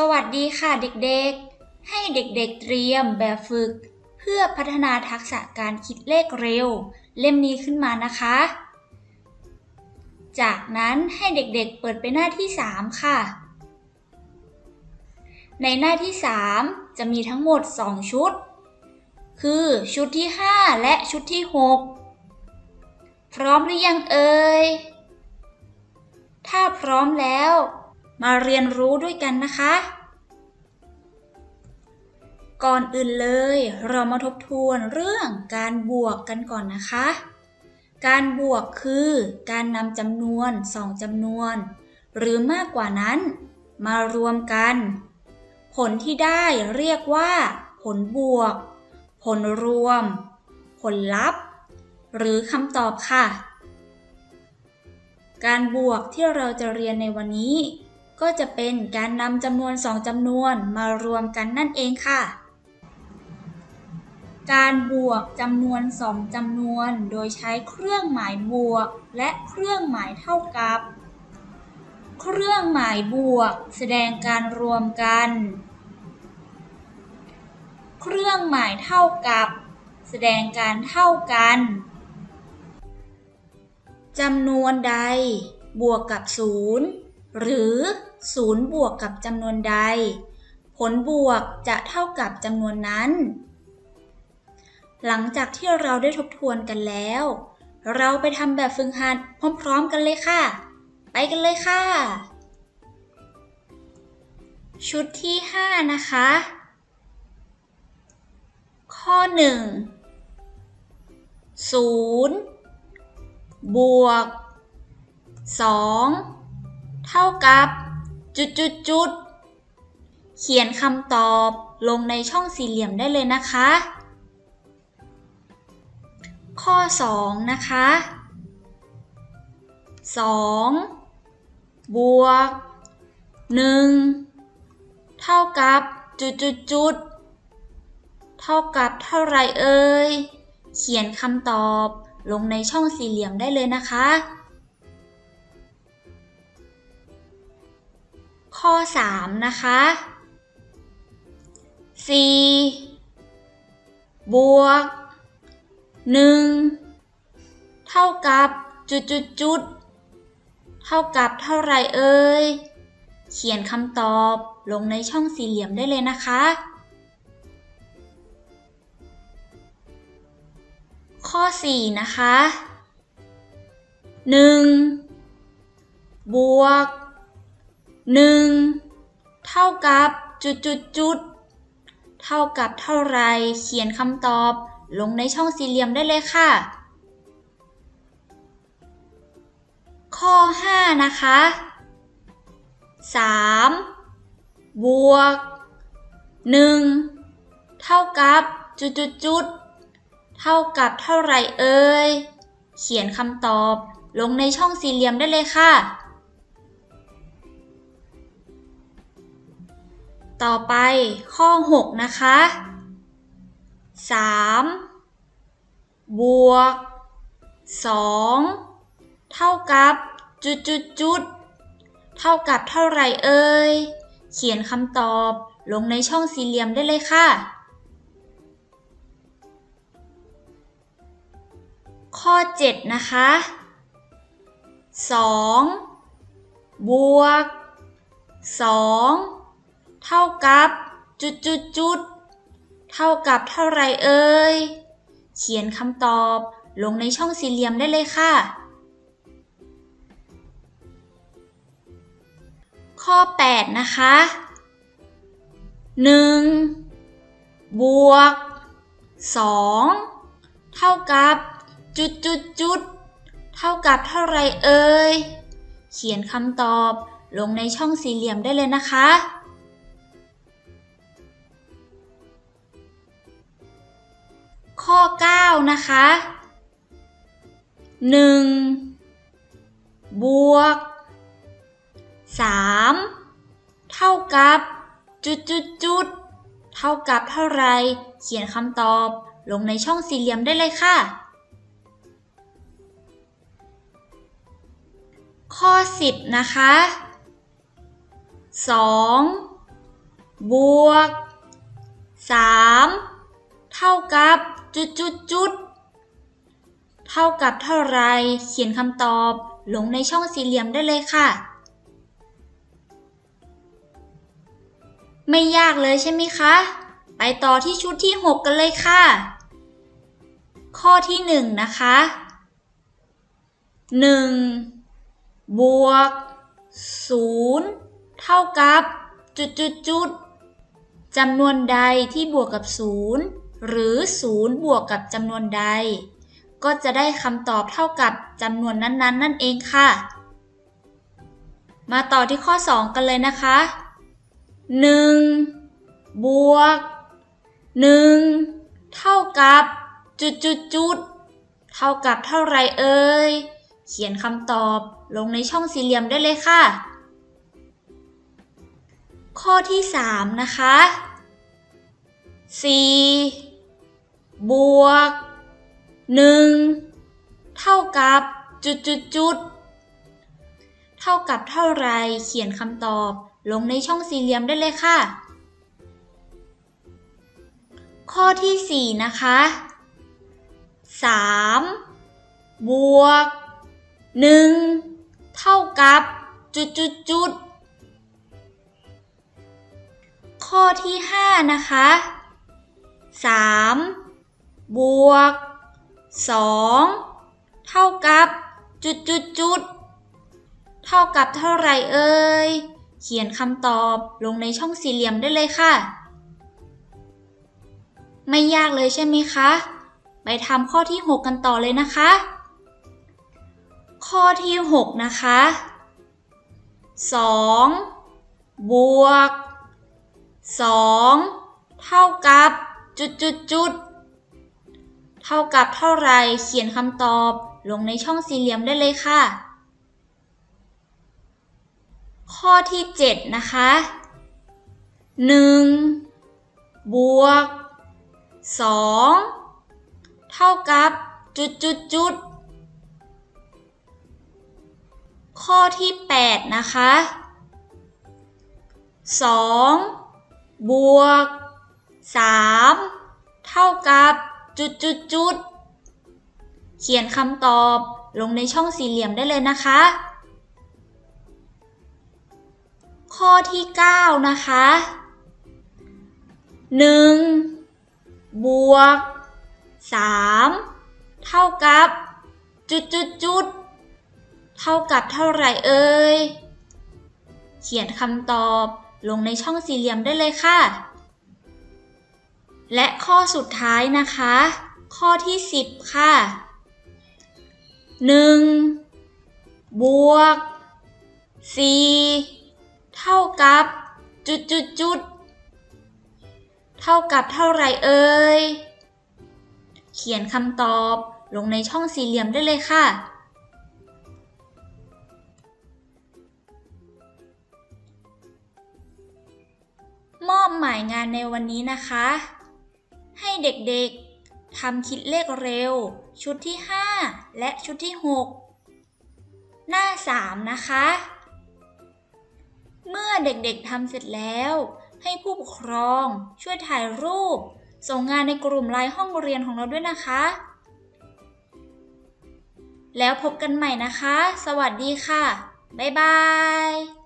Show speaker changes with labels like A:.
A: สวัสดีค่ะเด็กๆ ให้เด็กๆเตรียมแบบฝึก เพื่อพัฒนาทักษะการคิดเลขเร็ว เล่มนี้ขึ้นมานะคะ จากนั้นให้เด็กๆเปิดไปหน้าที่ 3 ค่ะ ในหน้าที่ 3 จะมีทั้งหมด 2 ชุด คือชุดที่ 5 และชุดที่ 6 พร้อมหรือยังเอ่ย ถ้าพร้อมแล้ว มาเรียนรู้ด้วยกันนะคะ ก่อนอื่นเลย เรามาทบทวนเรื่องการบวกกันก่อนนะคะ การบวกคือการนำจำนวนสองจำนวน หรือมากกว่านั้น มารวมกัน ผลที่ได้เรียกว่า ผลบวก ผลรวม ผลลัพธ์ หรือคำตอบค่ะ การบวกที่เราจะเรียนในวันนี้ ก็จะเป็นการนำจำนวนสองจำนวนมารวมกันนั่นเองค่ะ การบวกจำนวนสองจำนวนโดยใช้เครื่องหมายบวก และเครื่องหมายเท่ากับ เครื่องหมายบวก แสดงการรวมกัน เครื่องหมายเท่ากับ แสดงการเท่ากันจำนวนใดบวกกับ 0 หรือ 0 บวกกับจำนวนใด ผลบวกจะเท่ากับจำนวนนั้น หลังจากที่เราได้ทบทวนกันแล้ว เราไปทำแบบฝึกหัดพร้อมๆกันเลยค่ะ ไปกันเลยค่ะ ชุดที่ 5 นะคะ ข้อ 1 0บวก 2 เท่ากับ จุดจุดจุดเขียนคำตอบลงในช่องสี่เหลี่ยมได้เลยนะคะ ข้อ 2 นะคะ 2 บวก 1 เท่ากับจุดจุดจุดเท่ากับเท่าไรเอ่ย เขียนคำตอบลงในช่องสี่เหลี่ยมได้เลยนะคะ ข้อ 3 นะคะ 4 บวก 1 เท่ากับจุดจุดจุดเท่ากับเท่าไรเอ่ย เขียนคำตอบลงในช่องสี่เหลี่ยมได้เลยนะคะ ข้อ 4 นะคะ 1 บวก 1เท่ากับจุดจุดจุดเท่ากับเท่าไรเขียนคำตอบลงในช่องสี่เหลี่ยมได้เลยค่ะ ข้อ 5 นะคะ 3 บวก 1 เท่ากับจุดจุดจุดเท่ากับเท่าไรเอ่ยเขียนคำตอบลงในช่องสี่เหลี่ยมได้เลยค่ะ ต่อไปข้อ 6 นะคะ 3 บวก 2 เท่ากับจุดจุดจุดเท่ากับเท่าไรเอ่ย เขียนคำตอบลงในช่องสี่เหลี่ยมได้เลยค่ะ ข้อ 7 นะคะ 2 บวก 2 เท่ากับ จุดจุดจุดเท่ากับเท่าไรเอ่ย เขียนคำตอบลงในช่องสี่เหลี่ยมได้เลยค่ะ ข้อ 8 นะคะ 1 บวก 2 เท่ากับ จุดจุดจุดเท่ากับเท่าไรเอ่ย เขียนคำตอบลงในช่องสี่เหลี่ยมได้เลยนะคะ ข้อ 9 นะคะ 1 บวก 3 เท่ากับ จุดจุดจุดเท่ากับเท่าไร เขียนคำตอบลงในช่องสี่เหลี่ยมได้เลยค่ะ ข้อ 10 นะคะ 2 บวกสามเท่ากับจุดจุดจุดเท่ากับเท่าไรเขียนคำตอบลงในช่องสี่เหลี่ยมได้เลยค่ะ ไม่ยากเลยใช่ไหมคะ ไปต่อที่ชุดที่ 6 กันเลยค่ะ ข้อที่ 1 นะคะ 1 บวก 0 เท่ากับจุดจุดจุดจำนวนใดที่บวกกับ 0 หรือ 0 บวกกับจำนวนใด ก็จะได้คำตอบเท่ากับจำนวนนั้นๆนั่นเองค่ะ มาต่อที่ข้อ 2 กันเลยนะคะ 1 บวก 1 เท่ากับจุดจุดจุดเท่ากับเท่าไรเอ่ย เขียนคำตอบลงในช่องสี่เหลี่ยมได้เลยค่ะ ข้อที่ 3 นะคะ 4 บวก1เท่ากับจุดจุดจุดเท่ากับเท่าไรเขียนคำตอบลงในช่องสี่เหลี่ยมได้เลยค่ะ ข้อที่ 4 นะคะ 3 บวก 1 เท่ากับจุดจุดจุดข้อที่ 5 นะคะ 3 บวก 2 เท่ากับจุดจุดจุดเท่ากับเท่าไรเอ่ย เขียนคำตอบลงในช่องสี่เหลี่ยมได้เลยค่ะ ไม่ยากเลยใช่ไหมคะ ไปทำข้อที่ 6 กันต่อเลยนะคะ ข้อที่ 6 นะคะ 2 บวก 2 เท่ากับจุดจุดจุด เท่ากับเท่าไรเขียนคำตอบ ลงในช่องสี่เหลี่ยมได้เลยค่ะ ข้อที่ 7 นะคะ 1 บวก 2 เท่ากับจุดจุดจุดข้อที่ 8 นะคะ 2 บวก 3 เท่ากับ จุดจุดจุดเขียนคำตอบลงในช่องสี่เหลี่ยมได้เลยนะคะ ข้อที่ 9 นะคะ 1 บวก 3 เท่ากับ จุดจุดจุดเท่ากับเท่าไหร่เอ่ย เขียนคำตอบลงในช่องสี่เหลี่ยมได้เลยค่ะ และข้อสุดท้ายนะคะ ข้อที่ 10 ค่ะ 1 บวก 4 เท่ากับจุดจุดจุดเท่ากับเท่าไรเอ่ย เขียนคำตอบลงในช่องสี่เหลี่ยมได้เลยค่ะ มอบหมายงานในวันนี้นะคะ เด็กๆทำคิดเลขเร็ว ชุดที่ 5 และชุดที่ 6 หน้า 3 นะคะ เมื่อเด็กๆทำเสร็จแล้ว ให้ผู้ปกครองช่วยถ่ายรูป ส่งงานในกลุ่มไลน์ห้องเรียนของเราด้วยนะคะ แล้วพบกันใหม่นะคะ สวัสดีค่ะ บ๊ายบาย